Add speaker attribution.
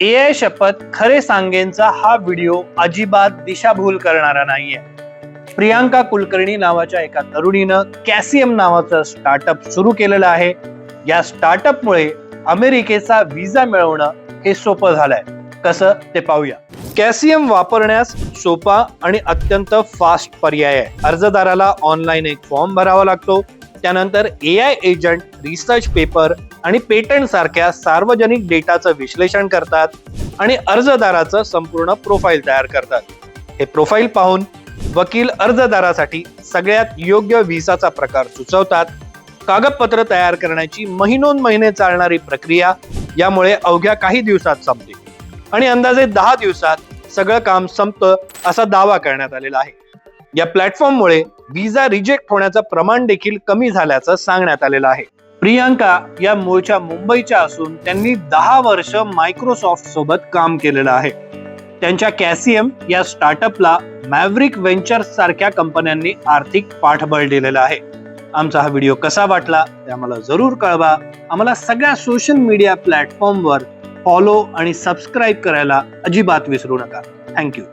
Speaker 1: ए I शपथ खरे सांगेनचा हा व्हिडिओ अजिबात दिशाभूल करणारा नाहीये. प्रियांका कुलकर्णी नावाच्या एका तरुणीनं कॅसियम नावाचं स्टार्टअप सुरू केलेलं आहे. या स्टार्टअपमुळे अमेरिकेचा व्हिसा मिळवणं हे सोपं झालंय. कसं ते पाहूया. कॅसियम वापरण्यास सोपा आणि अत्यंत फास्ट पर्याय आहे. अर्जदाराला ऑनलाईन एक फॉर्म भरावा लागतो. त्यानंतर A I agent research paper आणि पेटंट सारख्या सार्वजनिक डेटाचं विश्लेषण करतात आणि अर्जदाराचं संपूर्ण प्रोफाईल तयार करतात. हे प्रोफाईल पाहून वकील अर्जदारासाठी सगळ्यात योग्य व्हिसाचा प्रकार सुचवतात. कागदपत्र तयार करण्याची महिनोन महिने चालणारी प्रक्रिया यामुळे अवघ्या काही दिवसात संपते. आणि अंदाजे दहा दिवसात सगळं काम संपतं असा दावा करण्यात आलेला आहे. या प्लॅटफॉर्ममुळे व्हिसा रिजेक्ट होण्याचं प्रमाण देखील कमी झाल्याचं सांगण्यात आलेलं आहे. प्रियांका या मूळच्या मुंबईच्या असून त्यांनी दहा वर्ष मायक्रोसॉफ्ट सोबत काम केलेलं आहे. त्यांच्या कॅसियम या स्टार्टअपला मॅव्हरिक व्हेंचर्स सारख्या कंपन्यांनी आर्थिक पाठबळ दिलेलं आहे. आमचा हा व्हिडिओ कसा वाटला ते आम्हाला जरूर कळवा. आम्हाला सगळ्या सोशल मीडिया प्लॅटफॉर्मवर फॉलो आणि सबस्क्राईब करायला अजिबात विसरू नका. थँक्यू